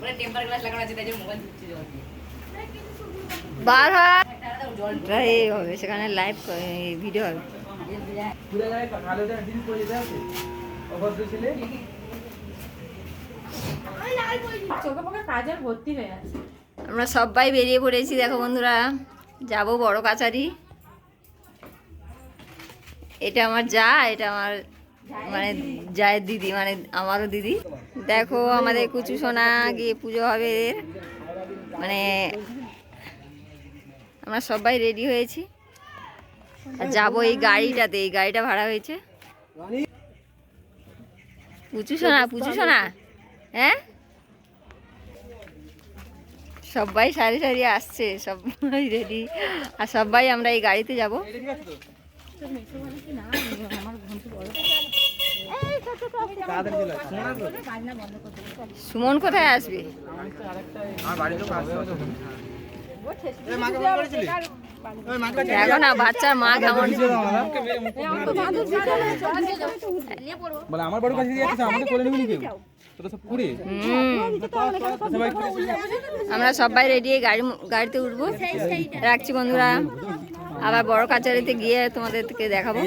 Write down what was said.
ওখানে temper glass লাগানো আছে তাই জন্য মোবাইল ঢুকছে জল বার হয় হবে সেখানে লাইভ ভিডিও হবে। আমরা সবাই বেরিয়ে পড়েছি দেখো বন্ধুরা। যাব বড় কাছারি। এটা আমার যা এটা আমার মানে যায় দিদি মানে আমারও দিদি। দেখো আমাদের কুচু সোনা, গিয়ে পুজো হবে এদের। মানে আমরা সবাই রেডি হয়েছি। আর যাব এই গাড়িটাতে, এই গাড়িটা ভাড়া হয়েছে। পুচু সোনা পুচু সোনা। হ্যাঁ? সবাই সারি সারি আসছে, সবাই রেডি আর সবাই আমরা এই গাড়িতে যাব। তো সুমন কোথায় আসবে? দেখো না বাচ্চার মা কেমন? আমার কাছে কোলে নিবি কেউ? সবাই রেডি গাড়ি গাড়িতে উঠবো। রাখছি বন্ধুরা। আবার বড় কাচারিতে গিয়ে তোমাদেরকে দেখাবো।